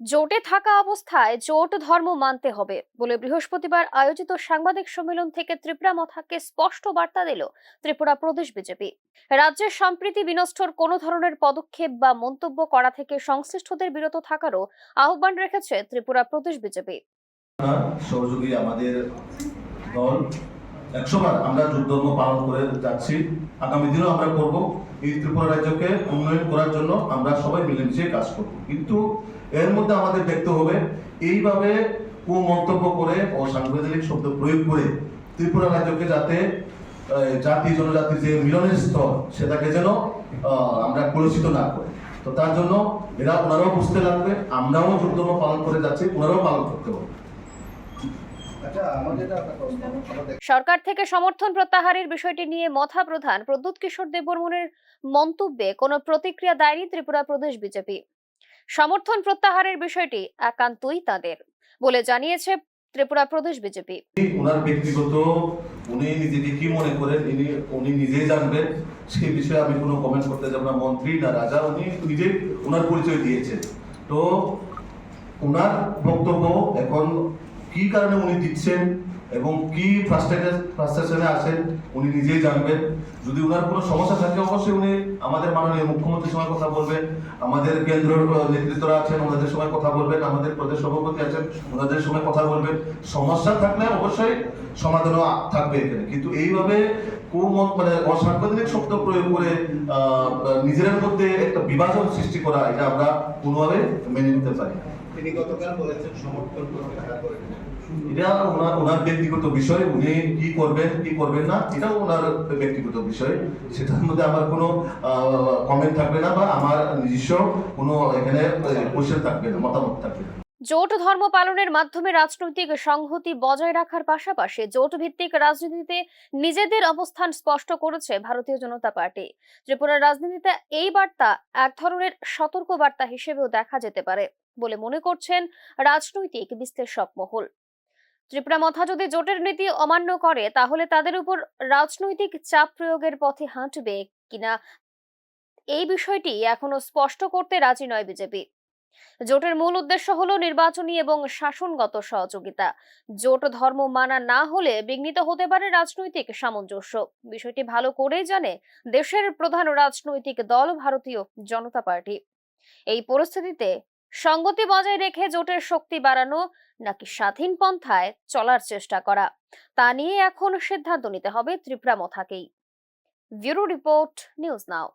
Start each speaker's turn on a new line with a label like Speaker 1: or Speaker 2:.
Speaker 1: জোটে থাকা অবস্থায় জোট ধর্ম মানতে হবে বলে বৃহস্পতিবার আয়োজিত সাংবাদিক সম্মেলন থেকে ত্রিপুরা মথাকে স্পষ্ট বার্তা দিল ত্রিপুরা প্রদেশ বিজেপি। রাজ্যের সম্প্রীতি বিনষ্টর কোনো ধরনের পদক্ষেপ বা মন্তব্য করা থেকে সংশ্লিষ্টদের বিরত থাকারও আহ্বান রেখেছে ত্রিপুরা প্রদেশ বিজেপি।
Speaker 2: সহযোগী আমাদের দল একশোবার আমরা যুদ্ধধর্ম পালন করে যাচ্ছি। আগামী দিনেও আমরা করব। এই ত্রিপুরা রাজ্যকে উন্নয়ন করার জন্য আমরা সবাই মিলেমিশে কাজ করব। কিন্তু এর মধ্যে আমাদের দেখতে হবে, এইভাবে কুমন্তব্য করে ও সাংবিধানিক শব্দ প্রয়োগ করে ত্রিপুরা রাজ্যকে যাতে জাতি জনজাতির যে মিলনের স্তর, সেটাকে যেন আমরা কলুষিত না করে। তো তার জন্য এরা ওনারাও বুঝতে লাগবে, আমরাও যুদ্ধধর্ম পালন করে যাচ্ছি, ওনারাও পালন করতে হবে
Speaker 3: আচ্ছা আমাদের একটা প্রশ্ন আমাদের
Speaker 1: সরকার থেকে সমর্থন প্রত্যাহারের বিষয়টি নিয়ে মথা প্রধান প্রদ্যুৎ কিশোর দেববর্মনের মন্তব্যে কোনো প্রতিক্রিয়া দেয়নি ত্রিপুরা প্রদেশ বিজেপি। সমর্থন প্রত্যাহারের বিষয়টি একান্তই তাদের বলে জানিয়েছে ত্রিপুরা প্রদেশ বিজেপি।
Speaker 2: ওনার ব্যক্তিগত উনি নিজেকে কি মনে করেন ইনি উনি নিজেই জানবেন সেই বিষয়ে আমি কোনো কমেন্ট করতে যাব না। মন্ত্রী না রাজা উনি নিজেই ওনার পরিচয় দিয়েছেন। তো ওনার বক্তব্য এখন কি কারণে উনি দিচ্ছেন? এবং কি ফ্রাস্ট্রেশনে আছেন, উনি নিজেই জানবেন। যদি ওনার কোনো সমস্যা থাকে, অবশ্যই উনি আমাদের মাননীয় মুখ্যমন্ত্রীর সঙ্গে কথা বলবেন। আমাদের কেন্দ্র নেতৃত্বরা আছেন, ওনাদের সঙ্গে কথা বলবেন। আমাদের প্রদেশ সভাপতি আছেন, ওনাদের সঙ্গে কথা বলবেন। সমস্যা থাকলে অবশ্যই সমাধানও থাকবে এখানে। কিন্তু এইভাবে কুমত মানে অসাংবিধানিক শব্দ প্রয়োগ করে নিজেদের মধ্যে একটা বিভাজন সৃষ্টি করা, এটা আমরা কোনোভাবে মেনে নিতে পারি
Speaker 3: তিনি গতকাল বলেছেন, সমর্থন প্রত্যাহার করে নেবেন।
Speaker 2: এটা ওনার ওনার ব্যক্তিগত বিষয়, উনি কি করবেন কি করবেন না ওনার ব্যক্তিগত বিষয়। সেটার মধ্যে আমার কোনো কমেন্ট থাকবে না বা আমার নিজস্ব কোনো এখানে কোশ্চেন থাকবে না, মতামত থাকবে না।
Speaker 1: জোট ধর্ম পালনের মাধ্যমে রাজনৈতিক সংহতি বজায় রাখার পাশাপাশি জোট ভিত্তিক রাজনীতিতে নিজেদের অবস্থান স্পষ্ট করেছে ভারতীয় জনতা পার্টি। ত্রিপুরার রাজনীতিতে এই বার্তা এক ধরনের সতর্ক বার্তা হিসেবেও দেখা যেতে পারে বলে মনে করছেন রাজনৈতিক বিশ্লেষক মহল ত্রিপুরা মথা যদি জোটের নীতি অমান্য করে, তাহলে তাদের উপর রাজনৈতিক চাপ প্রয়োগের পথে হাঁটবে কিনা? এই বিষয়টি এখনও স্পষ্ট করতে রাজি নয় বিজেপি। জোটের মূল উদ্দেশ্য হলো নির্বাচনী এবং শাসনগত সহযোগিতা। জোট ধর্ম মানা না হলে বিঘ্নিত হতে পারে রাজনৈতিক সামঞ্জস্য। বিষয়টি ভালো করেই জানে দেশের প্রধান রাজনৈতিক দল ভারতীয় জনতা পার্টি। এই পরিস্থিতিতে সঙ্গতি বজায় রেখে জোটের শক্তি বাড়ানো নাকি স্বাধীন পন্থায় চলার চেষ্টা করা, তা নিয়ে এখন সিদ্ধান্ত নিতে হবে Tripura মথাকেই। Bureau report, news now.